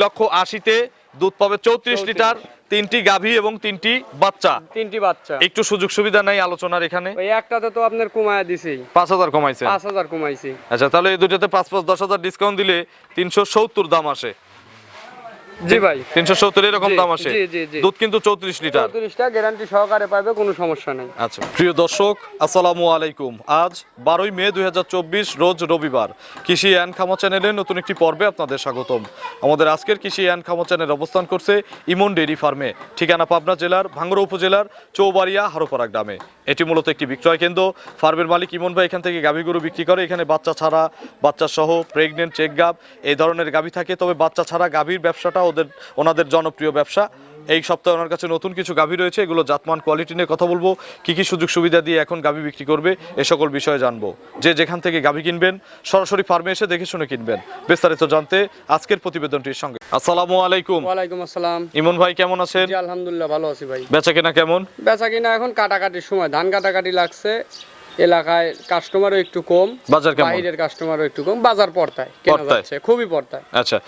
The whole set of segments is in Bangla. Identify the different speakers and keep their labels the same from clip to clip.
Speaker 1: লক্ষ আশিতে দুধ পাবে চৌত্রিশ লিটার তিনটি গাভী এবং তিনটি বাচ্চা।
Speaker 2: তিনটি বাচ্চা।
Speaker 1: একটু সুযোগ সুবিধা নাই আলোচনার এখানে।
Speaker 2: ওই একটাতে তো আপনার কমায় দিছি।
Speaker 1: পাঁচ হাজার কমাইছে।
Speaker 2: পাঁচ হাজার কমাইছি।
Speaker 1: আচ্ছা তাহলে এই দুটাতে পাঁচ পাঁচ দশ হাজার ডিসকাউন্ট দিলে তিনশো সত্তর দাম আসে।
Speaker 2: জি ভাই।
Speaker 1: তিনশো সত্তর এরকম দাম আসে।
Speaker 2: জি, জি, জি।
Speaker 1: দুধ কিন্তু চৌত্রিশ লিটার।
Speaker 2: চৌত্রিশটা গ্যারান্টি সহকারে পাবে কোনো সমস্যা নেই।
Speaker 1: আচ্ছা প্রিয় দর্শক আসসালামু আলাইকুম। আজ বারোই মে দুই হাজার চব্বিশ রোজ রবিবার। কৃষি অ্যান্ড খামা চ্যানেলের নতুন একটি পর্বে আপনাদের স্বাগতম। আমাদের আজকের কৃষি অ্যান্ড খামা চ্যানেল অবস্থান করছে ইমন ডেইরি ফার্মে ঠিকানা পাবনা জেলার ভাঙ্গড়া উপজেলার চৌবাড়িয়া হারোপাড়া গ্রামে। এটি মূলত একটি বিক্রয় কেন্দ্র। ফার্মের মালিক ইমন ভাই এখান থেকে গাভী গরু বিক্রি করে। এখানে বাচ্চা ছাড়া বাচ্চা সহ প্রেগনেন্ট চেক গাভ এই ধরনের গাভী থাকে। তবে বাচ্চা ছাড়া গাভীর ব্যবসাটা ওদের ওনাদের জনপ্রিয় ব্যবসা। এই সপ্তাহে ওনার কাছে নতুন কিছু গাভী রয়েছে এগুলো জাতমান কোয়ালিটি নিয়ে কথা বলব। কি কি সুযোগ সুবিধা দিয়ে এখন গাভী বিক্রি করবে এ সকল বিষয়ে জানব। যে যেখান থেকে গাভী কিনবেন সরাসরি ফার্মে এসে দেখে শুনে কিনবেন। বিস্তারিত জানতে আজকের প্রতিবেদনটির সঙ্গে। আসসালামু আলাইকুম।
Speaker 2: ওয়ালাইকুম আসসালাম।
Speaker 1: ইমন ভাই কেমন আছেন?
Speaker 2: আলহামদুলিল্লাহ ভালো আছি ভাই।
Speaker 1: বেচা কেনা কেমন?
Speaker 2: বেচা কিনা এখন কাটাকাটির সময় ধান কাটাকাটি লাগছে। এলাকায় কাস্টমারও একটু কম
Speaker 1: বাজার কেমন?
Speaker 2: বাইরের কাস্টমারও একটু কম বাজার পড়তায় কেনা যাচ্ছে খুবই পড়তায়
Speaker 1: আচ্ছা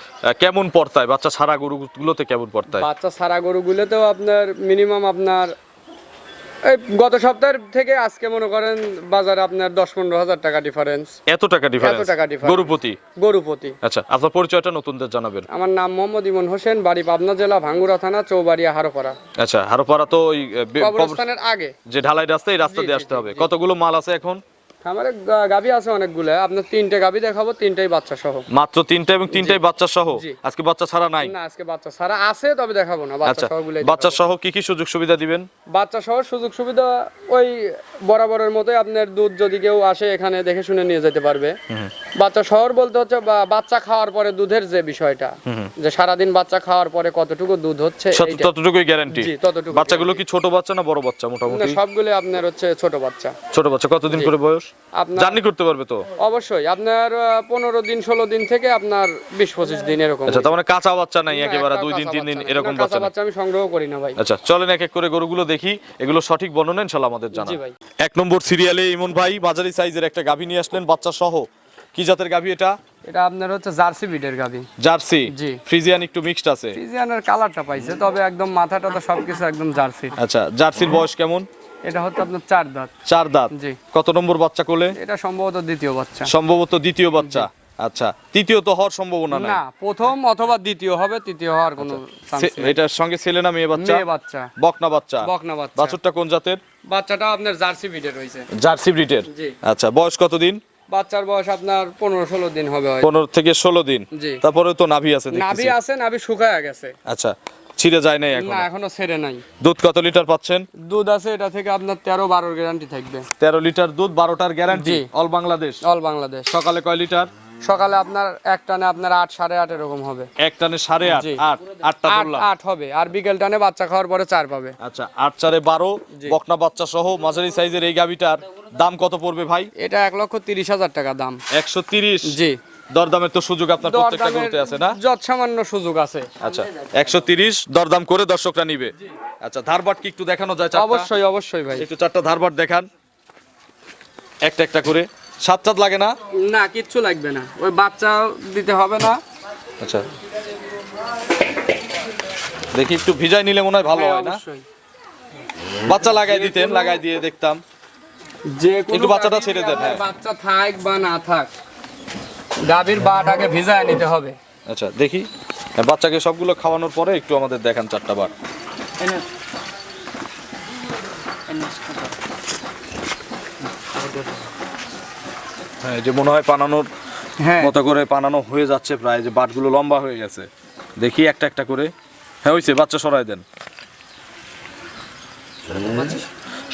Speaker 1: কেমন পড়তায় বাচ্চা ছাড়া গরুগুলোতে কেমন পড়তায়
Speaker 2: বাচ্চা সারা গরুগুলোতেও আপনার মিনিমাম আপনার এই গত সপ্তাহের থেকে আজকে মনে করেন বাজারে আপনার দশ পনেরো হাজার টাকা ডিফারেন্স
Speaker 1: এত টাকা ডিফারেন্স
Speaker 2: এত টাকা ডিফারেন্স
Speaker 1: গরুপতি?
Speaker 2: গরুপতি।
Speaker 1: আচ্ছা আপনার পরিচয়টা নতুনদের জানাবেন।
Speaker 2: আমার নাম মোহাম্মদ ইমন হোসেন বাড়ি পাবনা জেলা ভাঙ্গুরা থানা চৌবাড়িয়া হারোপাড়া।
Speaker 1: আচ্ছা হারোপাড়া তো ওই
Speaker 2: কবরস্থানের আগে।
Speaker 1: যে ঢালাই রাস্তা এই রাস্তা দিয়ে আসতে হবে। কতগুলো মাল আছে এখন?
Speaker 2: আমার গাবি আছে অনেকগুলো। আপনার তিনটে গাবি দেখাবো তিনটাই বাচ্চা সহ।
Speaker 1: মাত্র তিনটা এবং তিনটাই বাচ্চা সহ? আজকে বাচ্চা ছাড়া নাই?
Speaker 2: না আজকে বাচ্চা সারা আছে তবে দেখাবো না। বাচ্চা
Speaker 1: আচ্ছা
Speaker 2: সহ
Speaker 1: বাচ্চা সহ কি কি সুযোগ সুবিধা দিবেন?
Speaker 2: বাচ্চা সহ সুযোগ সুবিধা ওই বরাবরের মতোই আপনার দুধ যদি কেউ আসে এখানে দেখে শুনে নিয়ে যেতে পারবে। বাচ্চা শহর বলতে হচ্ছে বাচ্চা খাওয়ার পরে দুধের যে বিষয়টা যে সারাদিন বাচ্চা খাওয়ার পরে কতটুকু দুধ হচ্ছে
Speaker 1: ততটুকুই গ্যারান্টি
Speaker 2: ততটুকু
Speaker 1: বাচ্চাগুলো কি ছোট বাচ্চা না বড় বাচ্চা মোটামুটি?
Speaker 2: সবগুলো আপনার হচ্ছে ছোট বাচ্চা।
Speaker 1: ছোট বাচ্চা। কতদিন করে বয়স? জার্নি করতে পারবে তো?
Speaker 2: অবশ্যই। আপনার পনেরো দিন ষোলো দিন থেকে আপনার বিশ পঁচিশ দিন এরকম
Speaker 1: আচ্ছা তার মানে কাঁচা বাচ্চা নাই একেবারে দুই দিন তিন দিন এরকম বাচ্চা
Speaker 2: বাচ্চা আমি সংগ্রহ করি না ভাই।
Speaker 1: আচ্ছা চলেন এক এক করে গরুগুলো দেখি। এগুলো সঠিক বর্ণনা ইনশাল্লাহ আমাদের জানা এক নম্বর সিরিয়ালে ইমন ভাই মাঝারি সাইজের একটা গাভী নিয়ে আসলেন বাচ্চা সহ কি জাতের গাভী এটা?
Speaker 2: এটা আপনার হচ্ছে জার্সি গাবি
Speaker 1: জার্সি?
Speaker 2: জি।
Speaker 1: ফ্রিজিয়ান একটু মিক্সড আছে।
Speaker 2: ফ্রিজিয়ানের কালারটা পাইছে তবে একদম মাথাটা তো সবকিছু একদম জার্সি
Speaker 1: আচ্ছা জার্সির বয়স কেমন?
Speaker 2: এটা হচ্ছে আপনার চার দাঁত।
Speaker 1: চার দাঁত?
Speaker 2: জি।
Speaker 1: কত নম্বর বাচ্চা কোলে?
Speaker 2: এটা সম্ভবত দ্বিতীয় বাচ্চা।
Speaker 1: সম্ভবত দ্বিতীয় বাচ্চা। আচ্ছা তৃতীয় তো হওয়ার সম্ভাবনা নাই।
Speaker 2: না প্রথম অথবা দ্বিতীয় হবে তৃতীয় হওয়ার কোনো নেই।
Speaker 1: এটার সঙ্গে ছেলে না মেয়ে বাচ্চা?
Speaker 2: মেয়ে বাচ্চা।
Speaker 1: বকনা বাচ্চা।
Speaker 2: বকনা বাচ্চা।
Speaker 1: বাছুরটা কোন জাতের?
Speaker 2: বাচ্চাটা আপনার জার্সি বিটের রয়েছে
Speaker 1: জার্সি ব্রিটের
Speaker 2: জি।
Speaker 1: আচ্ছা বয়স কতদিন?
Speaker 2: বাচ্চার বয়স আপনার পনেরো ষোলো দিন হবে
Speaker 1: পনেরো থেকে ষোলো দিন। তারপরে তো নাভি আছে
Speaker 2: নাভি আছে নাভি শুকায় গেছে।
Speaker 1: আচ্ছা ছিঁড়ে যায় নাই এখন
Speaker 2: না এখনও? ছেড়ে নাই।
Speaker 1: দুধ কত লিটার পাচ্ছেন?
Speaker 2: দুধ আছে এটা থেকে আপনার তেরো বারোর গ্যারান্টি থাকবে।
Speaker 1: তেরো লিটার দুধ বারোটার guarantee all Bangladesh
Speaker 2: all Bangladesh
Speaker 1: সকালে কয় লিটার?
Speaker 2: সকালে আপনার এক টানে আপনার আট সাড়ে আট এরকম হবে।
Speaker 1: এক টানে সাড়ে আট? আট আটটা
Speaker 2: আট আট হবে। আর বিকেল টানে বাচ্চা খাওয়ার পরে চার পাবে।
Speaker 1: আচ্ছা আট চারে বারো বকনা বাচ্চা সহ মাঝারি সাইজের এই গাভিটার দাম কত পড়বে ভাই?
Speaker 2: এটা এক লক্ষ তিরিশ হাজার টাকা দাম।
Speaker 1: একশো তিরিশ?
Speaker 2: জি।
Speaker 1: দরদামের তো সুযোগ আপনার প্রত্যেকটা গরুতে আছে না?
Speaker 2: যৎ সামান্য সুযোগ আছে।
Speaker 1: আচ্ছা একশো তিরিশ দরদাম করে দর্শকরা নিবে। আচ্ছা ধারবাট কি একটু দেখানো যায় চারটা?
Speaker 2: অবশ্যই অবশ্যই ভাই।
Speaker 1: একটু চারটা ধারবাট দেখান। একটা একটা করে। সাত চাঁদ লাগে না?
Speaker 2: না কিচ্ছু লাগবে না। ওই বাচ্চা দিতে হবে না।
Speaker 1: আচ্ছা। দেখি একটু ভিজাই নিলে মনে হয় ভালো
Speaker 2: হ্যাঁ,
Speaker 1: হয় না? বাচ্চা লাগাই দিতেন লাগাই দিয়ে দেখতাম।
Speaker 2: যে
Speaker 1: একটু বাচ্চাটা ছেড়ে দেন, হ্যাঁ।
Speaker 2: বাচ্চা থাক বা না থাক গাভীর বাটাকে ভিজায় নিতে হবে।
Speaker 1: আচ্ছা দেখি। হ্যাঁ, বাচ্চাকে সবগুলো খাওয়ানোর পরে একটু আমাদের দেখান চারটা বার। হ্যাঁ যে মনে হয় পানানোর
Speaker 2: হ্যাঁ।
Speaker 1: মতো করে পানানো হয়ে যাচ্ছে প্রায় যে বাটগুলো লম্বা হয়ে গেছে। দেখি একটা একটা করে। হ্যাঁ হয়েছে বাচ্চা সরাই দেন।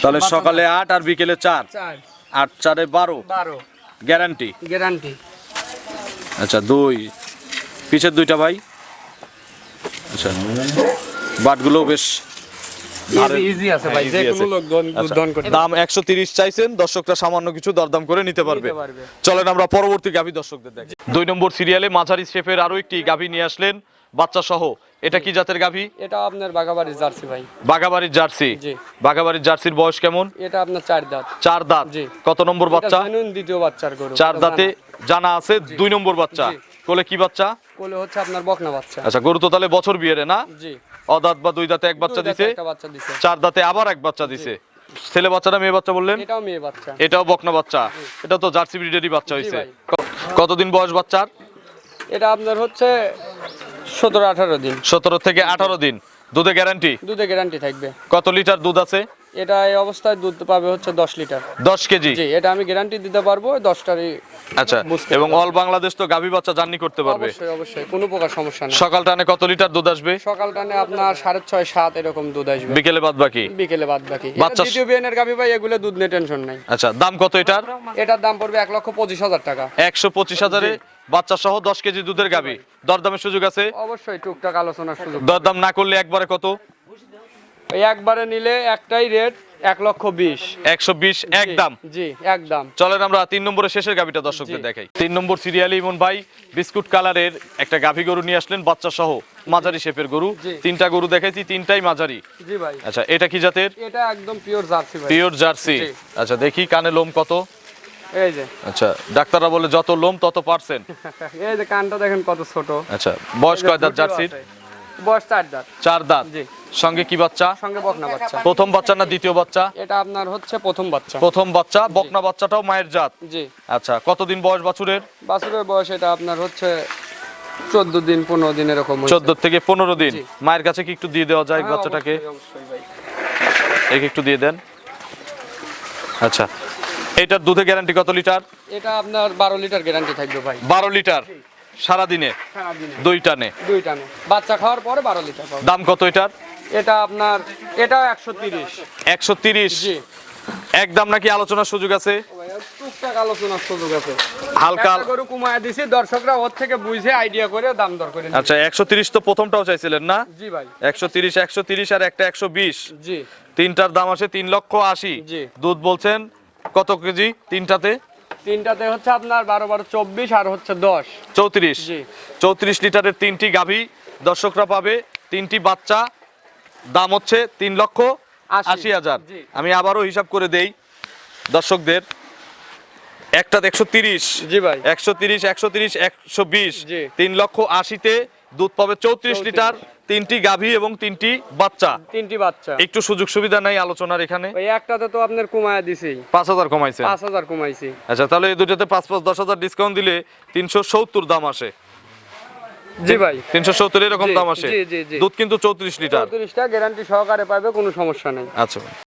Speaker 1: তাহলে সকালে আট আর বিকেলে চার।
Speaker 2: চার।
Speaker 1: আট চারে বারো।
Speaker 2: বারো।
Speaker 1: গ্যারান্টি।
Speaker 2: গ্যারান্টি।
Speaker 1: আচ্ছা দুই। পিছের দুইটা ভাই? আচ্ছা বাটগুলো বেশ ধারে-
Speaker 2: ইজি আছে ভাই
Speaker 1: হ্যাঁ,
Speaker 2: যে
Speaker 1: easy
Speaker 2: কোনো
Speaker 1: আছে।
Speaker 2: লোক দন-
Speaker 1: আচ্ছা,
Speaker 2: দন করতে
Speaker 1: দাম একশো তিরিশ চাইছেন দর্শকরা সামান্য কিছু দরদাম করে নিতে পারবে।
Speaker 2: নিতে পারবে।
Speaker 1: চলেন আমরা পরবর্তী গাভী দর্শকদের দেখি। দুই নম্বর সিরিয়ালে মাঝারি শেফের আরও একটি গাভী নিয়ে আসলেন বাচ্চা সহ এটা কি জাতের গাভী?
Speaker 2: এটা আপনার বাগাবাড়ির জার্সি ভাই।
Speaker 1: বাগাবাড়ির জার্সি?
Speaker 2: জি।
Speaker 1: বাগাবাড়ির জার্সির বয়স কেমন?
Speaker 2: এটা আপনার চার দাঁত।
Speaker 1: চার দাঁত।
Speaker 2: জি।
Speaker 1: কত নম্বর বাচ্চা?
Speaker 2: দ্বিতীয় বাচ্চার গরু।
Speaker 1: চার দাঁতে
Speaker 2: জানা।
Speaker 1: আছে দুই নম্বর বাচ্চা। কোলে কি বাচ্চা?
Speaker 2: কোলে হচ্ছে আপনার বকনা বাচ্চা।
Speaker 1: আচ্ছা গরু তো তাহলে বছর বিয়েরে না?
Speaker 2: জি।
Speaker 1: অদাঁত বা দুই দাঁতে এক বাচ্চা দিছে?
Speaker 2: একটা বাচ্চা দিছে।
Speaker 1: চার দাঁতে আবার এক বাচ্চা দিছে। ছেলে বাচ্চাটা মেয়ে বাচ্চা বললেন?
Speaker 2: এটাও মেয়ে বাচ্চা।
Speaker 1: এটাও বকনা বাচ্চা। এটা তো জার্সি ব্রিডেরই বাচ্চা হয়েছে
Speaker 2: ভাই।
Speaker 1: কতদিন বয়স বাচ্চার?
Speaker 2: এটা আপনার হচ্ছে সতেরো আঠারো দিন।
Speaker 1: সতেরো থেকে আঠারো দিন। দুধে গ্যারান্টি
Speaker 2: দুধে গ্যারান্টি থাকবে।
Speaker 1: কত লিটার দুধ আছে?
Speaker 2: এটা এই অবস্থায় দুধ পাবে হচ্ছে দশ লিটার।
Speaker 1: দশ কেজি?
Speaker 2: জি এটা আমি গ্যারান্টি দিতে পারব ওই দশটারই
Speaker 1: আচ্ছা এবং অল বাংলাদেশ তো গাভী বাচ্চা জার্নি করতে পারবে?
Speaker 2: অবশ্যই অবশ্যই কোনো প্রকার সমস্যা নেই।
Speaker 1: সকাল টানে কত লিটার দুধ আসবে?
Speaker 2: সকাল টানে আপনার সাড়ে ছয় সাত এরকম দুধ আসবে।
Speaker 1: বিকেলে বাদ বাকি?
Speaker 2: বিকেলে বাদ বাকি।
Speaker 1: বাচ্চা-
Speaker 2: দ্বিতীয় বিয়ানের গাভি ভাই এগুলো দুধ নিয়ে টেনশন নাই।
Speaker 1: আচ্ছা দাম কত এটার?
Speaker 2: এটার দাম পড়বে এক লক্ষ পঁচিশ হাজার টাকা।
Speaker 1: একশো পঁচিশ হাজারে বাচ্চা সহ দশ কেজি দুধের গাভী। দরদামের সুযোগ আছে?
Speaker 2: অবশ্যই টুকটাক আলোচনার সুযোগ।
Speaker 1: দরদাম না করলে একবারে কত?
Speaker 2: একবারে নিলে একটাই রেট এক লক্ষ বিশ।
Speaker 1: একশো বিশ এক
Speaker 2: জি,
Speaker 1: দাম
Speaker 2: জি একদম।
Speaker 1: চলেন আমরা তিন নম্বরের শেষের গাভিটা দর্শকদের দেখাই। তিন নম্বর সিরিয়ালে ইমন ভাই বিস্কুট কালারের একটা গাভী গরু নিয়ে আসলেন বাচ্চা সহ মাঝারি শেপের গরু। তিনটা গরু দেখাইছি তিনটাই মাঝারি।
Speaker 2: জি ভাই।
Speaker 1: আচ্ছা এটা কি জাতের?
Speaker 2: এটা একদম পিওর জার্সি ভাই।
Speaker 1: Pure jersey. আচ্ছা দেখি কানে লোম কত।
Speaker 2: এই যে।
Speaker 1: আচ্ছা ডাক্তাররা বলে যত লোম তত পার্সেন্ট
Speaker 2: এই যে কানটা দেখেন কত ছোট।
Speaker 1: আচ্ছা বয়স কয় দাঁত জার্সির?
Speaker 2: বয়স চার দাঁত।
Speaker 1: চার দাঁত।
Speaker 2: জি।
Speaker 1: সঙ্গে কি বাচ্চা?
Speaker 2: সঙ্গে বকনা বাচ্চা।
Speaker 1: প্রথম বাচ্চা না দ্বিতীয় বাচ্চা?
Speaker 2: এটা আপনার হচ্ছে প্রথম বাচ্চা।
Speaker 1: প্রথম বাচ্চা বকনা বাচ্চাটাও মায়ের জাত?
Speaker 2: জি।
Speaker 1: আচ্ছা কতদিন বয়স বাছুরের?
Speaker 2: বাছুরের বয়স এটা আপনার হচ্ছে চোদ্দ দিন পনেরো দিন এরকম
Speaker 1: চোদ্দ থেকে পনেরো দিন। মায়ের কাছে কি একটু দিয়ে দেওয়া যায়
Speaker 2: হ্যাঁ,
Speaker 1: বাচ্চাটাকে? একে একটু দিয়ে দেন। আচ্ছা এটার দুধে গ্যারান্টি কত লিটার?
Speaker 2: এটা আপনার বারো লিটার গ্যারান্টি থাকবে ভাই।
Speaker 1: বারো লিটার? সারাদিনে?
Speaker 2: সারাদিনে।
Speaker 1: দুই টানে?
Speaker 2: দুই টানে। বাচ্চা খাওয়ার পরে বারো লিটার
Speaker 1: দাম কত এটার?
Speaker 2: এটা আপনার এটাও একশো তিরিশ।
Speaker 1: একশো তিরিশ? একদম নাকি আলোচনার সুযোগ আছে?
Speaker 2: টুকটাক আলোচনার সুযোগ আছে।
Speaker 1: হালকা
Speaker 2: কুমায় দিছি দর্শকরা ওর থেকে বুঝে আইডিয়া করে দাম দর করে
Speaker 1: আচ্ছা তো প্রথমটাও চাইছিলেন না?
Speaker 2: জি ভাই।
Speaker 1: একশো তিরিশ একশো তিরিশ আর একটা
Speaker 2: জি।
Speaker 1: তিনটার দাম আসে তিন লক্ষ আশি।
Speaker 2: জি।
Speaker 1: দুধ বলছেন কত কেজি তিনটাতে?
Speaker 2: তিনটাতে হচ্ছে আপনার বারো বারো চব্বিশ আর হচ্ছে দশ।
Speaker 1: চৌত্রিশ।
Speaker 2: জি।
Speaker 1: চৌত্রিশ লিটারের তিনটি গাভী দর্শকরা পাবে। তিনটি বাচ্চা দাম হচ্ছে তিন লক্ষ
Speaker 2: আশি।
Speaker 1: হাজার। আমি আবারও হিসাব করে দেই। দর্শকদের একটা একশো তিরিশ
Speaker 2: জি ভাই।
Speaker 1: একশো তিরিশ একশো তিরিশ একশো বিশ। তিন লক্ষ আশিতে দুধ পাবে চৌত্রিশ লিটার তিনটি গাভী এবং তিনটি বাচ্চা।
Speaker 2: তিনটি বাচ্চা।
Speaker 1: একটু সুযোগ সুবিধা নাই আলোচনার এখানে।
Speaker 2: ওই একটাতে তো আপনার কুমায় দিছি।
Speaker 1: পাঁচ হাজার কমাইছে
Speaker 2: পাঁচ হাজার কমাইছি।
Speaker 1: আচ্ছা তাহলে এই দুটাতে পাঁচ পাঁচ দশ হাজার ডিসকাউন্ট দিলে তিনশো সত্তর দাম আসে।
Speaker 2: জি ভাই।
Speaker 1: তিনশো সত্তর এরকম দাম আসে।
Speaker 2: জি।
Speaker 1: দুধ কিন্তু চৌত্রিশ লিটার।
Speaker 2: চৌত্রিশটা গ্যারান্টি সহকারে পাবে কোনো সমস্যা নেই।
Speaker 1: আচ্ছা